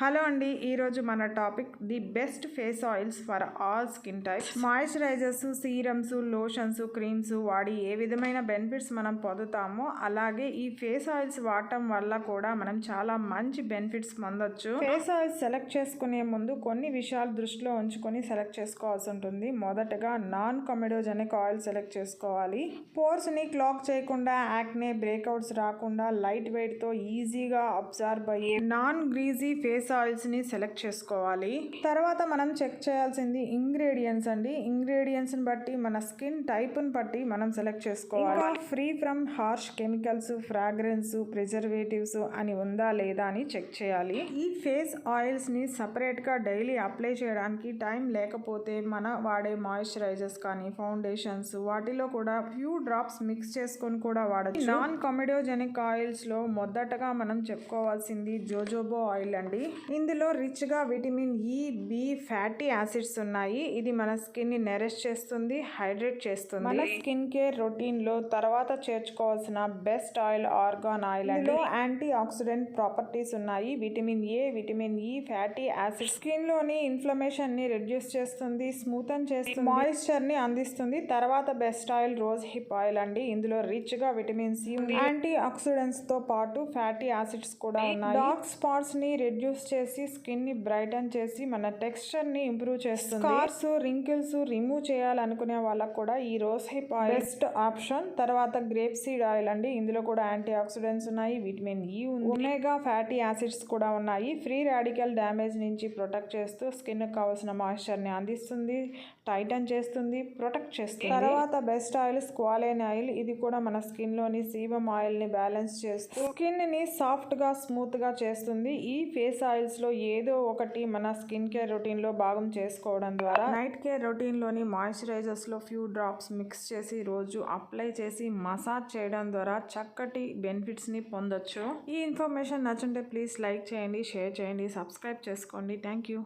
Hello అండి ఈరోజు మన topic the best face oils for all skin types. Moisturisers serums lotions creams వాడి ఏ విధమైన బెనిఫిట్స్ మనం పొందుతామో అలాగే ఈ ఫేస్ ఆయిల్స్ వాడటం వల్ల కూడా మనం చాలా మంచి బెనిఫిట్స్ పొందొచ్చు. ఫేస్ ఆయిల్స్ సెలెక్ట్ చేసుకునే ముందు కొన్ని విషయాలు దృష్టిలో ఉంచుకొని సెలెక్ట్ చేసుకోవాల్సి ఉంటుంది. మొదటగా నాన్ కమెడోజెనిక్ ఆయిల్ సెలెక్ట్ చేసుకోవాలి. పోర్స్ని క్లాక్ చేయకుండా యాక్నే బ్రేక్అవుట్స్ రాకుండా లైట్ వెయిట్తో ఈజీగా అబ్జర్వ్ అయ్యే నాన్ గ్రీజీ ఫేస్ ఆయిల్స్ని సెలెక్ట్ చేసుకోవాలి. తర్వాత మనం చెక్ చేయాల్సింది ఇంగ్రీడియంట్స్ అండి. ఇంగ్రీడియంట్స్ని బట్టి మన స్కిన్ టైప్ని బట్టి మనం సెలెక్ట్ చేసుకోవాలి. Free from harsh chemicals fragrance preservatives అని ఉందా లేదా అని చెక్ చేయాలి. ఈ ఫేస్ ఆయిల్స్ని సపరేట్గా డైలీ అప్లై చేయడానికి టైం లేకపోతే మన వాడే మాయిశ్చరైజర్స్ కానీ ఫౌండేషన్స్ వాటిలో కూడా ఫ్యూ డ్రాప్స్ మిక్స్ చేసుకొని కూడా వాడచ్చు. నాన్ కమెడోజెనిక్ ఆయిల్స్లో మొదటగా మనం చెప్పుకోవాల్సింది జోజోబో ఆయిల్ అండి. ఇందులో రిచ్గా vitamin E B fatty acids ఉన్నాయి. ఇది మన స్కిన్ని నెరెస్ చేస్తుంది హైడ్రేట్ చేస్తుంది. మన స్కిన్ కేర్ రొటీన్లో తర్వాత చేర్చుకోవాల్సిన బెస్ట్ ఆయిల్ ఆర్గాన్ ఆయిల్ అండి. యాంటీ ఆక్సిడెంట్ ప్రాపర్టీస్ ఉన్నాయి. Vitamin A vitamin E fatty acid స్కిన్లోని ఇన్ఫ్లమేషన్ని రెడ్యూస్ చేస్తుంది స్మూతన్ చేస్తుంది. మాయిశ్చర్ని అందిస్తుంది. తర్వాత best oil rose hip oil అండి. ఇందులో రిచ్గా విటమిన్ సి యాంటీ ఆక్సిడెంట్స్తో పాటు ఫ్యాటీ యాసిడ్స్ కూడా ఉన్నాయి. డార్క్ స్పాట్స్ని రెడ్యూస్ చేసి స్కిన్ని బ్రైటన్ చేసి మన టెక్స్చర్ని ఇంప్రూవ్ చేస్తుంది. స్కార్స్ రింకిల్స్ రిమూవ్ చేయాలనుకునే వాళ్ళకు కూడా ఈ rose hip oil best option. తర్వాత గ్రేప్ సీడ్ ఆయిల్ అండి. ఇందులో కూడా యాంటీ ఆక్సిడెంట్స్ ఉన్నాయి vitamin E omega fatty acids కూడా ఉన్నాయి. ఫ్రీ రాడికల్ డ్యామేజ్ నుంచి ప్రొటెక్ట్ చేస్తూ స్కిన్ కావాల్సిన మాయిశ్చర్ని అందిస్తుంది టైటన్ చేస్తుంది ప్రొటెక్ట్ చేస్తుంది. తర్వాత బెస్ట్ ఆయిల్ స్క్వాలైన్ ఆయిల్. ఇది కూడా మన స్కిన్లోని సీబమ్ ఆయిల్ని బ్యాలెన్స్ చేస్తూ స్కిన్ని సాఫ్ట్గా స్మూత్గా చేస్తుంది. ఈ ఫేస్ ఆయిల్స్లో ఏదో ఒకటి మన స్కిన్ కేర్ రొటీన్లో భాగం చేసుకోవడం ద్వారా నైట్ కేర్ రొటీన్లోని మాయిశ్చరైజర్స్లో ఫ్యూ డ్రాప్స్ మిక్స్ చేసి రోజు అప్లై చేసి మసాజ్ చేయడం ద్వారా చక్కటి బెనిఫిట్స్ని పొందొచ్చు. ఈ ఇన్ఫర్మేషన్ నచ్చుంటే ప్లీజ్ లైక్ చేయండి షేర్ చేయండి సబ్స్క్రైబ్ చేసుకోండి. Thank you